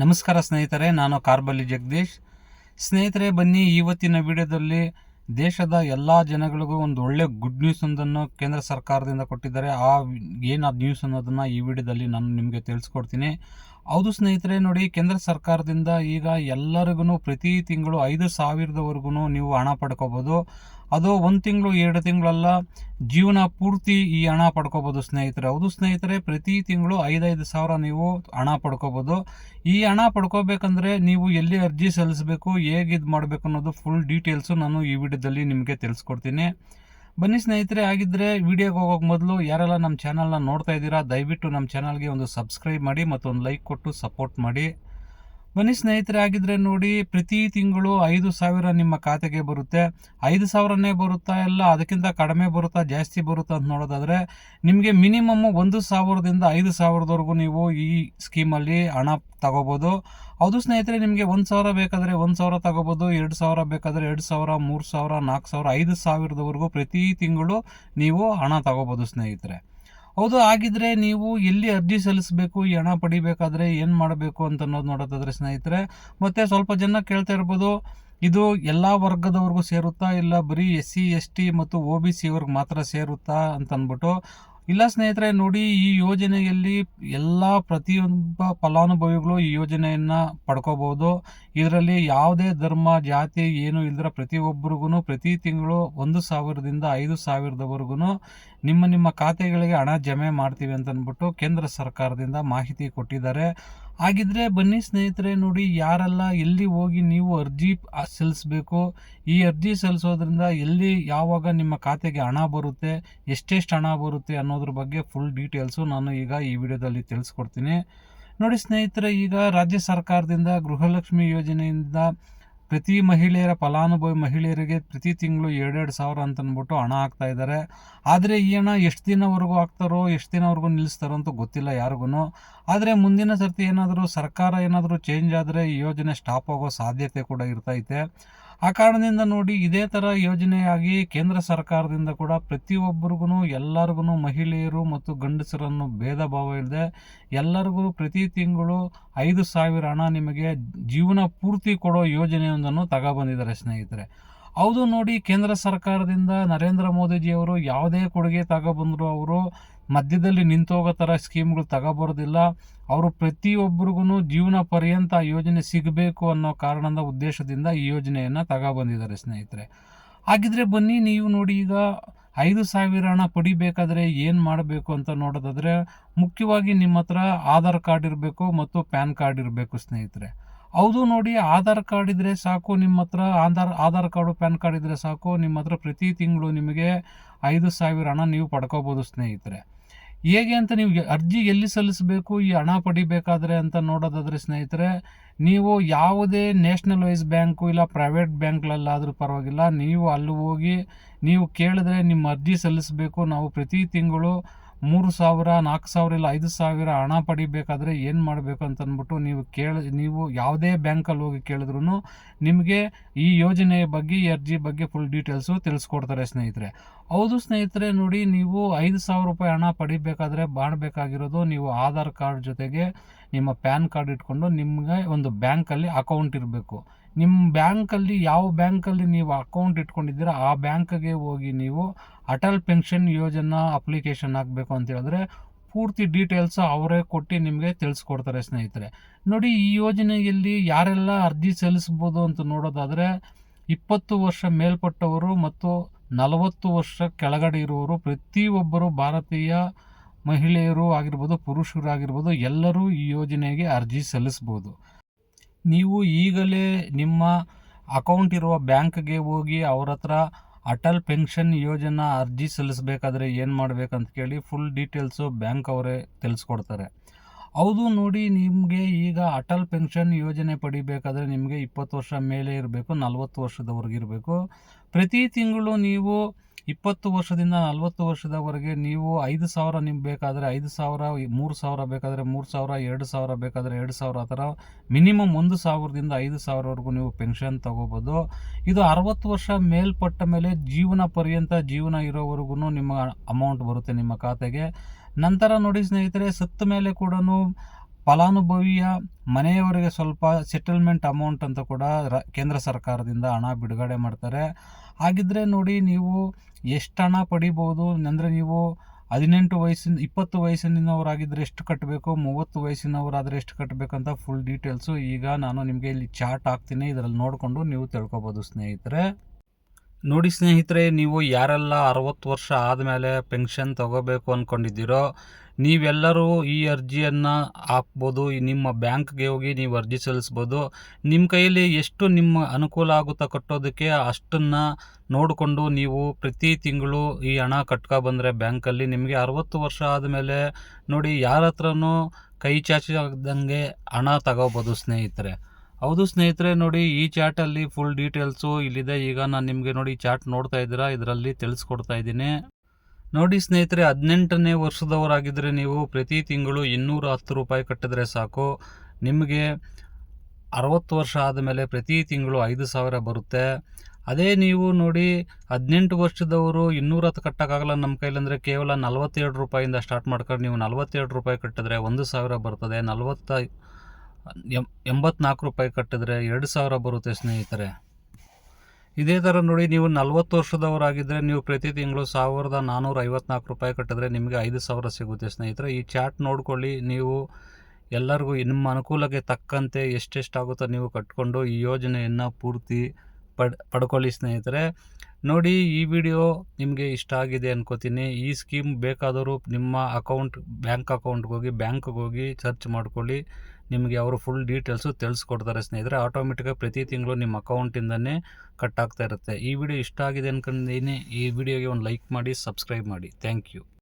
ನಮಸ್ಕಾರ ಸ್ನೇಹಿತರೆ, ನಾನು ಕಾರ್ಬಲ್ಲಿ ಜಗದೀಶ್. ಸ್ನೇಹಿತರೆ, ಬನ್ನಿ ಇವತ್ತಿನ ವಿಡಿಯೋದಲ್ಲಿ ದೇಶದ ಎಲ್ಲ ಜನಗಳಿಗೂ ಒಂದು ಒಳ್ಳೆ ಗುಡ್ ನ್ಯೂಸ್ ಒಂದನ್ನು ಕೇಂದ್ರ ಸರ್ಕಾರದಿಂದ ಕೊಟ್ಟಿದ್ದಾರೆ. ಆ ಏನು ಆ ನ್ಯೂಸ್ ಅನ್ನೋದನ್ನು ಈ ವಿಡಿಯೋದಲ್ಲಿ ನಾನು ನಿಮಗೆ ತಿಳಿಸ್ಕೊಡ್ತೀನಿ. ಹೌದು ಸ್ನೇಹಿತರೆ, ನೋಡಿ ಕೇಂದ್ರ ಸರ್ಕಾರದಿಂದ ಈಗ ಎಲ್ಲರಿಗೂ ಪ್ರತಿ ತಿಂಗಳು ಐದು ಸಾವಿರದವರೆಗೂ ನೀವು ಹಣ ಪಡ್ಕೋಬೋದು. ಅದು ಒಂದು ತಿಂಗಳು, ಎರಡು ತಿಂಗಳಲ್ಲ, ಜೀವನ ಪೂರ್ತಿ ಈ ಹಣ ಪಡ್ಕೋಬೋದು ಸ್ನೇಹಿತರೆ. ಹೌದು ಸ್ನೇಹಿತರೆ, ಪ್ರತಿ ತಿಂಗಳು ಐದೈದು ಸಾವಿರ ನೀವು ಹಣ ಪಡ್ಕೋಬೋದು. ಈ ಹಣ ಪಡ್ಕೋಬೇಕಂದ್ರೆ ನೀವು ಎಲ್ಲಿ ಅರ್ಜಿ ಸಲ್ಲಿಸಬೇಕು, ಹೇಗೆ ಮಾಡಬೇಕು ಅನ್ನೋದು ಫುಲ್ ಡೀಟೇಲ್ಸು ನಾನು ಈ ವಿಡಿಯೋದಲ್ಲಿ ನಿಮಗೆ ತಿಳಿಸ್ಕೊಡ್ತೀನಿ. ಬನ್ನಿ ಸ್ನೇಹಿತರೆ ಆಗಿದ್ದರೆ ವಿಡಿಯೋಗೆ ಹೋಗೋಕೆ ಮೊದಲು ಯಾರೆಲ್ಲ ನಮ್ಮ ಚಾನಲ್ನ ನೋಡ್ತಾ ಇದ್ದೀರಾ, ದಯವಿಟ್ಟು ನಮ್ಮ ಚಾನಲ್ಗೆ ಒಂದು ಸಬ್ಸ್ಕ್ರೈಬ್ ಮಾಡಿ ಮತ್ತೊಂದು ಲೈಕ್ ಕೊಟ್ಟು ಸಪೋರ್ಟ್ ಮಾಡಿ. ಬನ್ನಿ ಸ್ನೇಹಿತರೆ ಆಗಿದ್ರೆ ನೋಡಿ ಪ್ರತಿ ತಿಂಗಳು ಐದು ಸಾವಿರ ನಿಮ್ಮ ಖಾತೆಗೆ ಬರುತ್ತೆ. ಐದು ಸಾವಿರನೇ ಬರುತ್ತಾ ಇಲ್ಲ, ಅದಕ್ಕಿಂತ ಕಡಿಮೆ ಬರುತ್ತಾ, ಜಾಸ್ತಿ ಬರುತ್ತಾ ಅಂತ ನೋಡೋದಾದರೆ, ನಿಮಗೆ ಮಿನಿಮಮ್ ಒಂದು ಸಾವಿರದಿಂದ ಐದು ಸಾವಿರದವರೆಗೂ ನೀವು ಈ ಸ್ಕೀಮಲ್ಲಿ ಹಣ ತಗೋಬೋದು. ಹೌದು ಸ್ನೇಹಿತರೆ, ನಿಮಗೆ ಒಂದು ಸಾವಿರ ಬೇಕಾದರೆ ಒಂದು ಸಾವಿರ ತಗೋಬೋದು, ಎರಡು ಸಾವಿರ ಬೇಕಾದರೆ ಎರಡು ಸಾವಿರ, ಮೂರು ಸಾವಿರ, ನಾಲ್ಕು ಸಾವಿರ, ಐದು ಸಾವಿರದವರೆಗೂ ಪ್ರತಿ ತಿಂಗಳು ನೀವು ಹಣ ತಗೋಬೋದು ಸ್ನೇಹಿತರೆ. ಹೌದು ಆಗಿದ್ರೆ ನೀವು ಎಲ್ಲಿ ಅರ್ಜಿ ಸಲ್ಲಿಸಬೇಕು, ಈ ಹಣ ಪಡಿಬೇಕಾದ್ರೆ ಏನು ಮಾಡಬೇಕು ಅಂತ ಅನ್ನೋದು ನೋಡೋದಾದ್ರೆ ಸ್ನೇಹಿತರೆ. ಮತ್ತೆ ಸ್ವಲ್ಪ ಜನ ಕೇಳ್ತಾ ಇರ್ಬೋದು, ಇದು ಎಲ್ಲ ವರ್ಗದವ್ರಿಗೂ ಸೇರುತ್ತಾ ಇಲ್ಲ, ಬರೀ ಎಸ್ ಸಿ ಎಸ್ ಟಿ ಮತ್ತು ಒ ಬಿ ಸಿ ಮಾತ್ರ ಸೇರುತ್ತಾ ಅಂತ ಅಂದ್ಬಿಟ್ಟು ಇಲ್ಲ ಸ್ನೇಹಿತರೆ, ನೋಡಿ ಈ ಯೋಜನೆಯಲ್ಲಿ ಎಲ್ಲ ಪ್ರತಿಯೊಬ್ಬ ಫಲಾನುಭವಿಗಳು ಈ ಯೋಜನೆಯನ್ನು ಪಡ್ಕೋಬಹುದು ಇದರಲ್ಲಿ ಯಾವುದೇ ಧರ್ಮ, ಜಾತಿ, ಏನು ಇಲ್ಲದ್ರೆ ಪ್ರತಿಯೊಬ್ಬರಿಗೂ ಪ್ರತಿ ತಿಂಗಳು ಒಂದು ಸಾವಿರದಿಂದ ಐದು ಸಾವಿರದವರೆಗೂ ನಿಮ್ಮ ನಿಮ್ಮ ಖಾತೆಗಳಿಗೆ ಹಣ ಜಮೆ ಮಾಡ್ತೀವಿ ಅಂತ ಅಂದ್ಬಿಟ್ಟು ಕೇಂದ್ರ ಸರ್ಕಾರದಿಂದ ಮಾಹಿತಿ ಕೊಟ್ಟಿದ್ದಾರೆ. ಹಾಗಿದ್ರೆ ಬನ್ನಿ ಸ್ನೇಹಿತರೆ ನೋಡಿ, ಯಾರೆಲ್ಲ ಎಲ್ಲಿ ಹೋಗಿ ನೀವು ಅರ್ಜಿ ಸಲ್ಲಿಸಬೇಕು, ಈ ಅರ್ಜಿ ಸಲ್ಲಿಸೋದ್ರಿಂದ ಎಲ್ಲಿ ಯಾವಾಗ ನಿಮ್ಮ ಖಾತೆಗೆ ಹಣ ಬರುತ್ತೆ, ಎಷ್ಟೆಷ್ಟು ಹಣ ಬರುತ್ತೆ ಅನ್ನೋದ್ರ ಬಗ್ಗೆ ಫುಲ್ ಡೀಟೇಲ್ಸು ನಾನು ಈಗ ಈ ವಿಡಿಯೋದಲ್ಲಿ ತಿಳಿಸ್ಕೊಡ್ತೀನಿ. ನೋಡಿ ಸ್ನೇಹಿತರೆ, ಈಗ ರಾಜ್ಯ ಸರ್ಕಾರದಿಂದ ಗೃಹಲಕ್ಷ್ಮಿ ಯೋಜನೆಯಿಂದ ಪ್ರತಿ ಮಹಿಳೆಯರ ಫಲಾನುಭವಿ ಮಹಿಳೆಯರಿಗೆ ಪ್ರತಿ ತಿಂಗಳು ಎರಡೆರಡು ಸಾವಿರ ಅಂತಂದ್ಬಿಟ್ಟು ಹಣ ಹಾಕ್ತಾ ಇದ್ದಾರೆ. ಆದರೆ ಈ ಹಣ ಎಷ್ಟು ದಿನವರೆಗೂ ಹಾಕ್ತಾರೋ, ಎಷ್ಟು ದಿನವರೆಗೂ ನಿಲ್ಲಿಸ್ತಾರೋ ಅಂತ ಗೊತ್ತಿಲ್ಲ ಯಾರಿಗೂ ಆದರೆ ಮುಂದಿನ ಸರ್ತಿ ಏನಾದರೂ ಸರ್ಕಾರ ಏನಾದರೂ ಚೇಂಜ್ ಆದರೆ ಈ ಯೋಜನೆ ಸ್ಟಾಪ್ ಆಗೋ ಸಾಧ್ಯತೆ ಕೂಡ ಇರ್ತೈತೆ. ಆ ಕಾರಣದಿಂದ ನೋಡಿ ಇದೇ ಥರ ಯೋಜನೆಯಾಗಿ ಕೇಂದ್ರ ಸರ್ಕಾರದಿಂದ ಕೂಡ ಪ್ರತಿಯೊಬ್ಬರಿಗೂ ಎಲ್ಲರಿಗೂ ಮಹಿಳೆಯರು ಮತ್ತು ಗಂಡಸರನ್ನು ಭೇದ ಭಾವ ಇಲ್ಲದೆ ಎಲ್ಲರಿಗೂ ಪ್ರತಿ ತಿಂಗಳು ಐದು ಸಾವಿರ ಹಣ ನಿಮಗೆ ಜೀವನ ಪೂರ್ತಿ ಕೊಡೋ ಯೋಜನೆಯೊಂದನ್ನು ತಗೊಬಂದಿದ್ದಾರೆ ಸ್ನೇಹಿತರೆ. ಹೌದು ನೋಡಿ, ಕೇಂದ್ರ ಸರ್ಕಾರದಿಂದ ನರೇಂದ್ರ ಮೋದಿಜಿಯವರು ಯಾವುದೇ ಕೊಡುಗೆ ತಗೊಬಂದ್ರು ಅವರು ಮಧ್ಯದಲ್ಲಿ ನಿಂತೋಗೋ ಥರ ಸ್ಕೀಮ್ಗಳು ತಗೋಬರೋದಿಲ್ಲ. ಅವರು ಪ್ರತಿಯೊಬ್ಬರಿಗೂ ಜೀವನ ಪರ್ಯಂತ ಯೋಜನೆ ಸಿಗಬೇಕು ಅನ್ನೋ ಕಾರಣದ ಉದ್ದೇಶದಿಂದ ಈ ಯೋಜನೆಯನ್ನು ತಗೊಬಂದಿದ್ದಾರೆ ಸ್ನೇಹಿತರೆ. ಹಾಗಿದ್ರೆ ಬನ್ನಿ, ನೀವು ನೋಡಿ ಈಗ ಐದು ಸಾವಿರ ಹಣ ಪಡಿಬೇಕಾದ್ರೆ ಏನು ಮಾಡಬೇಕು ಅಂತ ನೋಡೋದಾದರೆ ಮುಖ್ಯವಾಗಿ ನಿಮ್ಮ ಹತ್ರ ಆಧಾರ್ ಕಾರ್ಡ್ ಇರಬೇಕು ಮತ್ತು ಪ್ಯಾನ್ ಕಾರ್ಡ್ ಇರಬೇಕು ಸ್ನೇಹಿತರೆ. ಹೌದು ನೋಡಿ, ಆಧಾರ್ ಕಾರ್ಡ್ ಇದ್ದರೆ ಸಾಕು, ನಿಮ್ಮ ಹತ್ರ Aadhaar Aadhaar card, PAN card ಇದ್ದರೆ ಸಾಕು. ನಿಮ್ಮ ಹತ್ರ ಪ್ರತಿ ತಿಂಗಳು ನಿಮಗೆ ಐದು ಸಾವಿರ ಹಣ ನೀವು ಪಡ್ಕೋಬೋದು, ಸ್ನೇಹಿತರೆ. ಹೇಗೆ ಅಂತ ನೀವು ಅರ್ಜಿ ಎಲ್ಲಿ ಸಲ್ಲಿಸಬೇಕು, ಈ ಹಣ ಪಡಿಬೇಕಾದ್ರೆ ಅಂತ ನೋಡೋದಾದ್ರೆ, ಸ್ನೇಹಿತರೆ, ನೀವು ಯಾವುದೇ ನ್ಯಾಷನಲ್ ವೈಸ್ ಬ್ಯಾಂಕು ಇಲ್ಲ ಪ್ರೈವೇಟ್ ಬ್ಯಾಂಕ್ಗಳಲ್ಲಾದರೂ ಪರವಾಗಿಲ್ಲ. ನೀವು ಅಲ್ಲಿ ಹೋಗಿ ನೀವು ಕೇಳಿದ್ರೆ ನಿಮ್ಮ ಅರ್ಜಿ ಸಲ್ಲಿಸಬೇಕು. ನಾವು ಪ್ರತಿ ತಿಂಗಳು ಮೂರು ಸಾವಿರ, ನಾಲ್ಕು ಸಾವಿರ ಇಲ್ಲ ಐದು ಸಾವಿರ ಹಣ ಪಡಿಬೇಕಾದ್ರೆ ಏನು ಮಾಡಬೇಕು ಅಂತ ಅಂದ್ಬಿಟ್ಟು ನೀವು ಕೇಳ, ನೀವು ಯಾವುದೇ ಬ್ಯಾಂಕಲ್ಲಿ ಹೋಗಿ ಕೇಳಿದ್ರು ನಿಮಗೆ ಈ ಯೋಜನೆಯ ಬಗ್ಗೆ, ಈ ಅರ್ಜಿ ಬಗ್ಗೆ ಫುಲ್ ಡೀಟೇಲ್ಸು ತಿಳಿಸ್ಕೊಡ್ತಾರೆ ಸ್ನೇಹಿತರೆ. ಹೌದು ಸ್ನೇಹಿತರೆ, ನೋಡಿ ನೀವು ಐದು ಸಾವಿರ ರೂಪಾಯಿ ಹಣ ಪಡಿಬೇಕಾದ್ರೆ ಮಾಡಬೇಕಾಗಿರೋದು ನೀವು ಆಧಾರ್ ಕಾರ್ಡ್ ಜೊತೆಗೆ ನಿಮ್ಮ ಪ್ಯಾನ್ ಕಾರ್ಡ್ ಇಟ್ಕೊಂಡು ನಿಮಗೆ ಒಂದು ಬ್ಯಾಂಕಲ್ಲಿ ಅಕೌಂಟ್ ಇರಬೇಕು. ನಿಮ್ಮ ಬ್ಯಾಂಕಲ್ಲಿ, ಯಾವ ಬ್ಯಾಂಕಲ್ಲಿ ನೀವು ಅಕೌಂಟ್ ಇಟ್ಕೊಂಡಿದ್ದೀರಾ ಆ ಬ್ಯಾಂಕ್ಗೆ ಹೋಗಿ ನೀವು ಅಟಲ್ ಪೆನ್ಷನ್ ಯೋಜನಾ ಅಪ್ಲಿಕೇಶನ್ ಹಾಕಬೇಕು ಅಂತ ಹೇಳಿದ್ರೆ ಪೂರ್ತಿ ಡೀಟೇಲ್ಸ್ ಅವರೇ ಕೊಟ್ಟು ನಿಮಗೆ ತಿಳಿಸ್ಕೊಡ್ತಾರೆ ಸ್ನೇಹಿತರೆ. ನೋಡಿ, ಈ ಯೋಜನೆಯಲ್ಲಿ ಯಾರೆಲ್ಲ ಅರ್ಜಿ ಸಲ್ಲಿಸ್ಬೋದು ಅಂತ ನೋಡೋದಾದರೆ ಇಪ್ಪತ್ತು ವರ್ಷ ಮೇಲ್ಪಟ್ಟವರು ಮತ್ತು ನಲವತ್ತು ವರ್ಷ ಕೆಳಗಡೆ ಇರುವವರು, ಪ್ರತಿಯೊಬ್ಬರು ಭಾರತೀಯ ಮಹಿಳೆಯರು ಆಗಿರ್ಬೋದು, ಪುರುಷರು ಆಗಿರ್ಬೋದು, ಎಲ್ಲರೂ ಈ ಯೋಜನೆಗೆ ಅರ್ಜಿ ಸಲ್ಲಿಸ್ಬೋದು. ನೀವು ಈಗಲೇ ನಿಮ್ಮ ಅಕೌಂಟ್ ಇರುವ ಬ್ಯಾಂಕ್ಗೆ ಹೋಗಿ ಅವ್ರ ಹತ್ರ ಅಟಲ್ ಪೆನ್ಷನ್ ಯೋಜನಾ ಅರ್ಜಿ ಸಲ್ಲಿಸಬೇಕಾದ್ರೆ ಏನು ಮಾಡಬೇಕಂತ ಕೇಳಿ ಫುಲ್ ಡೀಟೇಲ್ಸು ಬ್ಯಾಂಕ್ ಅವರೇ ತಿಳಿಸ್ಕೊಡ್ತಾರೆ. ಹೌದು ನೋಡಿ, ನಿಮಗೆ ಈಗ ಅಟಲ್ ಪೆನ್ಷನ್ ಯೋಜನೆ ಪಡಿಬೇಕಾದ್ರೆ ನಿಮಗೆ ಇಪ್ಪತ್ತು ವರ್ಷ ಮೇಲೆ ಇರಬೇಕು, ನಲ್ವತ್ತು ವರ್ಷದವರೆಗಿರಬೇಕು. ಪ್ರತಿ ತಿಂಗಳು ನೀವು ಇಪ್ಪತ್ತು ವರ್ಷದಿಂದ ನಲವತ್ತು ವರ್ಷದವರೆಗೆ ನೀವು ಐದು ಸಾವಿರ ನಿಮ್ಗೆ ಬೇಕಾದರೆ ಐದು ಸಾವಿರ ಮೂರು ಸಾವಿರ ಬೇಕಾದರೆ ಮೂರು ಸಾವಿರ, ಎರಡು ಸಾವಿರ ಬೇಕಾದರೆ ಎರಡು ಸಾವಿರ, ಆ ಥರ ಮಿನಿಮಮ್ ಒಂದು ಸಾವಿರದಿಂದ ಐದು ಸಾವಿರವರೆಗೂ ನೀವು ಪೆನ್ಷನ್ ತಗೋಬೋದು. ಇದು ಅರವತ್ತು ವರ್ಷ ಮೇಲ್ಪಟ್ಟ ಮೇಲೆ ಜೀವನ ಪರ್ಯಂತ ಜೀವನ ಇರೋವರೆಗೂ ನಿಮ್ಮ ಅಮೌಂಟ್ ಬರುತ್ತೆ ನಿಮ್ಮ ಖಾತೆಗೆ. ನಂತರ ನೋಡಿ ಸ್ನೇಹಿತರೆ, ಸತ್ತ ಮೇಲೆ ಕೂಡ ಫಲಾನುಭವಿಯ ಮನೆಯವರಿಗೆ ಸ್ವಲ್ಪ ಸೆಟಲ್ಮೆಂಟ್ ಅಮೌಂಟ್ ಅಂತ ಕೂಡ ಕೇಂದ್ರ ಸರ್ಕಾರದಿಂದ ಹಣ ಬಿಡುಗಡೆ ಮಾಡ್ತಾರೆ. ಹಾಗಿದ್ರೆ ನೋಡಿ ನೀವು ಎಷ್ಟು ಹಣ ಪಡಿಬೋದು? ಅಂದರೆ ನೀವು ಹದಿನೆಂಟು ವಯಸ್ಸಿನ, ಇಪ್ಪತ್ತು ವಯಸ್ಸಿನವರಾಗಿದ್ದರೆ ಎಷ್ಟು ಕಟ್ಟಬೇಕು ಮೂವತ್ತು ವಯಸ್ಸಿನವರಾದರೆ ಎಷ್ಟು ಕಟ್ಟಬೇಕಂತ ಫುಲ್ ಡೀಟೇಲ್ಸು ಈಗ ನಾನು ನಿಮಗೆ ಇಲ್ಲಿ ಚಾರ್ಟ್ ಹಾಕ್ತೀನಿ. ಇದರಲ್ಲಿ ನೋಡಿಕೊಂಡು ನೀವು ತಿಳ್ಕೊಬೋದು ಸ್ನೇಹಿತರೆ. ನೋಡಿ ಸ್ನೇಹಿತರೆ, ನೀವು ಯಾರೆಲ್ಲ ಅರವತ್ತು ವರ್ಷ ಆದಮೇಲೆ ಪೆನ್ಷನ್ ತಗೋಬೇಕು ಅಂದ್ಕೊಂಡಿದ್ದೀರೋ ನೀವೆಲ್ಲರೂ ಈ ಅರ್ಜಿಯನ್ನು ಹಾಕ್ಬೋದು ನಿಮ್ಮ ಬ್ಯಾಂಕ್ಗೆ ಹೋಗಿ ನೀವು ಅರ್ಜಿ ಸಲ್ಲಿಸ್ಬೋದು. ನಿಮ್ಮ ಕೈಯಲ್ಲಿ ಎಷ್ಟು ನಿಮ್ಮ ಅನುಕೂಲ ಆಗುತ್ತಾ ಕಟ್ಟೋದಕ್ಕೆ ಅಷ್ಟನ್ನು ನೋಡಿಕೊಂಡು ನೀವು ಪ್ರತಿ ತಿಂಗಳು ಈ ಹಣ ಕಟ್ಕೊ ಬಂದರೆ ಬ್ಯಾಂಕಲ್ಲಿ ನಿಮಗೆ ಅರವತ್ತು ವರ್ಷ ಆದಮೇಲೆ ನೋಡಿ ಯಾರ ಹತ್ರನೂ ಕೈ ಆಗ್ದಂಗೆ ಹಣ ತಗೋಬೋದು ಸ್ನೇಹಿತರೆ. ಹೌದು ಸ್ನೇಹಿತರೆ, ನೋಡಿ ಈ ಚಾಟಲ್ಲಿ ಫುಲ್ ಡೀಟೇಲ್ಸು ಇಲ್ಲಿದೆ. ಈಗ ನಾನು ನಿಮಗೆ ನೋಡಿ ಚಾಟ್ ನೋಡ್ತಾ ಇದ್ದೀರಾ? ಇದರಲ್ಲಿ ತಿಳಿಸ್ಕೊಡ್ತಾ ಇದ್ದೀನಿ. ನೋಡಿ ಸ್ನೇಹಿತರೆ, ಹದಿನೆಂಟನೇ ವರ್ಷದವರಾಗಿದ್ದರೆ ನೀವು ಪ್ರತಿ ತಿಂಗಳು ಇನ್ನೂರ ಹತ್ತು ರೂಪಾಯಿ ಕಟ್ಟಿದ್ರೆ ಸಾಕು. ನಿಮಗೆ ಅರವತ್ತು ವರ್ಷ ಆದಮೇಲೆ ಪ್ರತಿ ತಿಂಗಳು ಐದು ಸಾವಿರ ಬರುತ್ತೆ. ಅದೇ ನೀವು ನೋಡಿ ಹದಿನೆಂಟು ವರ್ಷದವರು ಇನ್ನೂರ ಹತ್ತು ಕಟ್ಟೋಕ್ಕಾಗಲ್ಲ ನಮ್ಮ ಕೈಲಂದರೆ ಕೇವಲ ನಲ್ವತ್ತೆರಡು ರೂಪಾಯಿಂದ ಸ್ಟಾರ್ಟ್ ಮಾಡ್ಕೊಂಡು ನೀವು ನಲ್ವತ್ತೆರಡು ರೂಪಾಯಿ ಕಟ್ಟಿದ್ರೆ ಒಂದು ಸಾವಿರ ಬರ್ತದೆ. ನಲ್ವತ್ತ ಎಂ, ಎಂಬತ್ನಾಲ್ಕು ರೂಪಾಯಿ ಕಟ್ಟಿದ್ರೆ ಎರಡು ಸಾವಿರ ಬರುತ್ತೆ ಸ್ನೇಹಿತರೆ. ಇದೇ ಥರ ನೋಡಿ ನೀವು ನಲ್ವತ್ತು ವರ್ಷದವರಾಗಿದ್ದರೆ ನೀವು ಪ್ರತಿ ತಿಂಗಳು ಸಾವಿರದ ನಾನ್ನೂರ ಐವತ್ನಾಲ್ಕು ರೂಪಾಯಿ ಕಟ್ಟಿದ್ರೆ ನಿಮಗೆ ಐದು ಸಾವಿರ ಸಿಗುತ್ತೆ ಸ್ನೇಹಿತರೆ. ಈ ಚಾಟ್ ನೋಡ್ಕೊಳ್ಳಿ, ನೀವು ಎಲ್ಲರಿಗೂ ನಿಮ್ಮ ಅನುಕೂಲಕ್ಕೆ ತಕ್ಕಂತೆ ಎಷ್ಟೆಷ್ಟಾಗುತ್ತೋ ನೀವು ಕಟ್ಕೊಂಡು ಈ ಯೋಜನೆಯನ್ನು ಪೂರ್ತಿ ಪಡ್, ಪಡ್ಕೊಳ್ಳಿ ಸ್ನೇಹಿತರೆ. ನೋಡಿ, ಈ ವಿಡಿಯೋ ನಿಮಗೆ ಇಷ್ಟ ಆಗಿದೆ ಅನ್ಕೋತೀನಿ. ಈ ಸ್ಕೀಮ್ ಬೇಕಾದರೂ ನಿಮ್ಮ ಅಕೌಂಟ್, ಬ್ಯಾಂಕ್ ಅಕೌಂಟ್ಗೆ ಹೋಗಿ, ಬ್ಯಾಂಕ್ಗೆ ಹೋಗಿ ಸರ್ಚ್ ಮಾಡ್ಕೊಳ್ಳಿ. ನಿಮಗೆ ಅವರು ಫುಲ್ ಡೀಟೇಲ್ಸು ತಿಳಿಸ್ಕೊಡ್ತಾರೆ ಸ್ನೇಹಿತರೆ. ಆಟೋಮೆಟಿಕಾಗಿ ಪ್ರತಿ ತಿಂಗಳು ನಿಮ್ಮ ಅಕೌಂಟಿಂದನೇ ಕಟ್ ಆಗ್ತಾ ಇರುತ್ತೆ. ಈ ವಿಡಿಯೋ ಇಷ್ಟ ಆಗಿದೆ ಅನ್ಕೊಂಡಿದ್ದೀನಿ. ಈ ವಿಡಿಯೋಗೆ ಒಂದು ಲೈಕ್ ಮಾಡಿ, ಸಬ್ಸ್ಕ್ರೈಬ್ ಮಾಡಿ. Thank you.